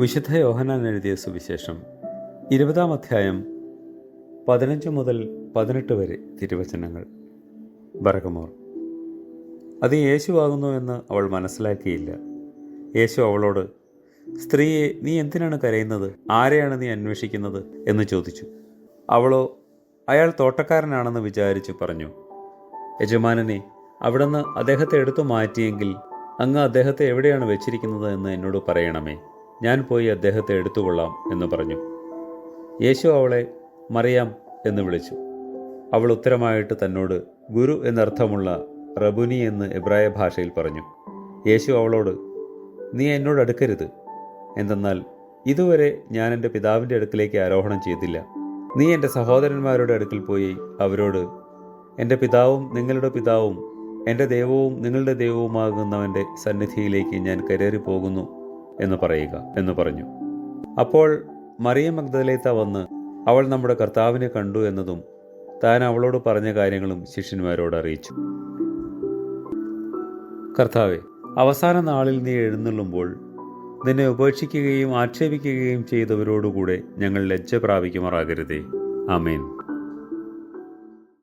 വിശുദ്ധ യോഹനാൻ എഴുതിയ സുവിശേഷം ഇരുപതാം അധ്യായം പതിനഞ്ച് മുതൽ പതിനെട്ട് വരെ തിരുവചനങ്ങൾ. ബർഗമോർ അത് യേശുവാകുന്നു എന്ന് അവൾ മനസ്സിലാക്കിയില്ല. യേശു അവളോട് സ്ത്രീയെ നീ എന്തിനാണ് കരയുന്നത്? ആരെയാണ് നീ അന്വേഷിക്കുന്നത്? എന്ന് ചോദിച്ചു. അവളോ അയാൾ തോട്ടക്കാരനാണെന്ന് വിചാരിച്ചു പറഞ്ഞു. യജമാനനെ അവിടുന്ന് അദ്ദേഹത്തെ എടുത്തു മാറ്റിയെങ്കിൽ അങ്ങ് അദ്ദേഹത്തെ എവിടെയാണ് വെച്ചിരിക്കുന്നത് എന്ന് എന്നോട് പറയണമേ. ഞാൻ പോയി അദ്ദേഹത്തെ എടുത്തുകൊള്ളാം എന്ന് പറഞ്ഞു. യേശു അവളെ മറിയാം എന്ന് വിളിച്ചു. അവൾ ഉത്തരമായിട്ട് തന്നോട് ഗുരു എന്നർത്ഥമുള്ള റബുനി എന്ന് എബ്രായ ഭാഷയിൽ പറഞ്ഞു. യേശു അവളോട് നീ എന്നോട് അടുക്കരുത്. എന്തെന്നാൽ ഇതുവരെ ഞാൻ എന്റെ പിതാവിന്റെ അടുക്കിലേക്ക് ആരോഹണം ചെയ്തില്ല. നീ എന്റെ സഹോദരന്മാരുടെ അടുക്കിൽ പോയി അവരോട് എന്റെ പിതാവും നിങ്ങളുടെ പിതാവും എന്റെ ദൈവവും നിങ്ങളുടെ ദൈവവുമാകുന്നവന്റെ സന്നിധിയിലേക്ക് ഞാൻ കരേറി പോകുന്നു എന്ന് പറയുക എന്ന് പറഞ്ഞു. അപ്പോൾ മറിയ മഗ്ദലേത്ത വന്ന് അവൾ നമ്മുടെ കർത്താവിനെ കണ്ടു എന്നതും താൻ അവളോട് പറഞ്ഞ കാര്യങ്ങളും ശിഷ്യന്മാരോട് അറിയിച്ചു. കർത്താവെ അവസാന നാളിൽ നീ എഴുന്നള്ളുമ്പോൾ നിന്നെ ഉപേക്ഷിക്കുകയും ആക്ഷേപിക്കുകയും ചെയ്തവരോടുകൂടെ ഞങ്ങൾ ലജ്ജ പ്രാപിക്കുമാറാകരുതേ. ആമേൻ.